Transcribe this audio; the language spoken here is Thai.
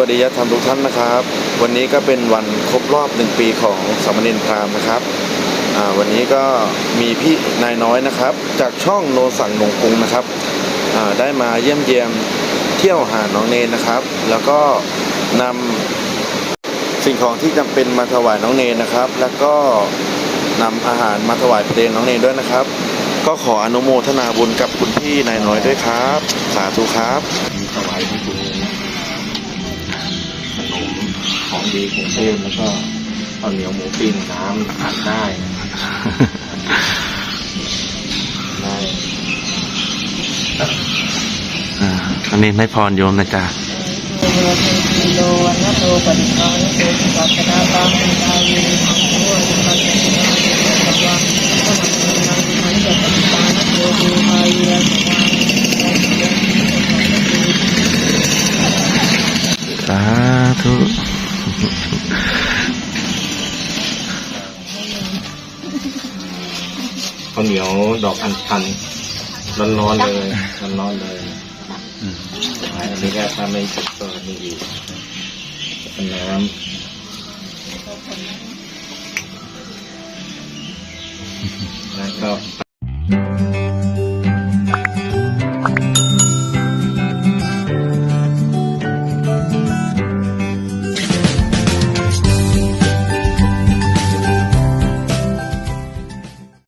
วัสดีญาติธรรมทุกท่านนะครับ วันนี้ก็เป็นวันครบรอบหนึ่งปีของสามเณรพรามนะครับวันนี้ก็มีพี่นายน้อยนะครับ จากช่องโนสั่งหนงกรุงนะครับได้มาเยี่ยมเยียมเที่ยวหาน้องเนนนะครับ แล้วก็นำสิ่งของที่จำเป็นมาถวายน้องเนนนะครับ แล้วก็นำอาหารมาถวายเพลงน้องเนนด้วยนะครับ ก็ขออนุโมทนาบุญกับคุณพี่นายน้อยด้วยครับ สาธุครับถวายที่คุณขนมของ ดีกรุงเทพแล้วก็ข้าวเหนียวหมูปิ้งน้ำทานได้ได้อ่าอันนี้ไม่พรโยมนะจ๊ะโยเทติโลวันนโตปฏิภาณโตสุปัสสนาปามิตาเยมังโฆสุปัสสนาเยสัพวะพระมังคังนังขันจะปฏิปานโตเทหายเยสวามิสาธุ ข้าวเหนียวดอกอัญชันร้อนๆเลยร้อนๆเลยอันนี้ก็ถ้าไม่สุกก็มีอีกเป็นน้ำแล้วก็